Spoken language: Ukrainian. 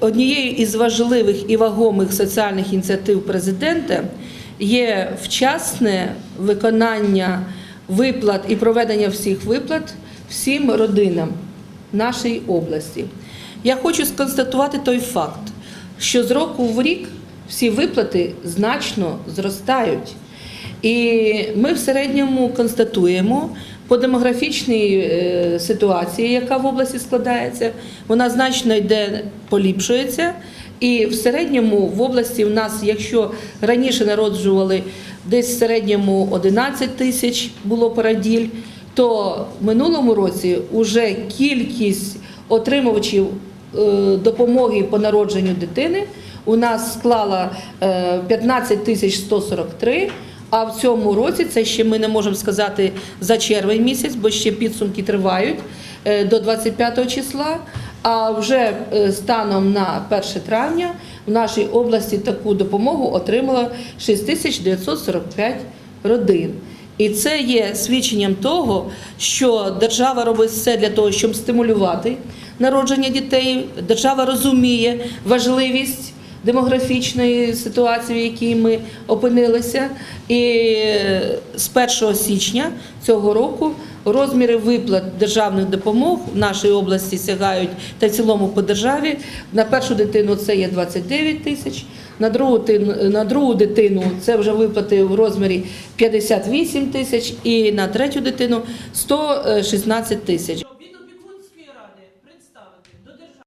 Однією із важливих і вагомих соціальних ініціатив президента є вчасне виконання виплат і проведення всіх виплат всім родинам нашої області. Я хочу сконстатувати той факт, що з року в рік всі виплати значно зростають. І ми в середньому констатуємо по демографічній е, ситуації, яка в області складається, вона значно йде поліпшується. І в середньому в області в нас, якщо раніше народжували десь в середньому 11 тисяч було породіль, то в минулому році вже кількість отримувачів е, допомоги по народженню дитини у нас склала е, 15 тисяч 143, а в цьому році це ще ми не можемо сказати за червень місяць, бо ще підсумки тривають е, до 25 числа. А вже е, станом на 1 травня в нашій області таку допомогу отримало 6945 родин. І це є свідченням того, що держава робить все для того, щоб стимулювати народження дітей. Держава розуміє важливість демографічної ситуації, в якій ми опинилися. І з 1 січня цього року розміри виплат державних допомог в нашій області сягають та в цілому по державі. На першу дитину це є 29 тисяч, на другу, на другу дитину це вже виплати в розмірі 58 тисяч і на третю дитину 116 тисяч.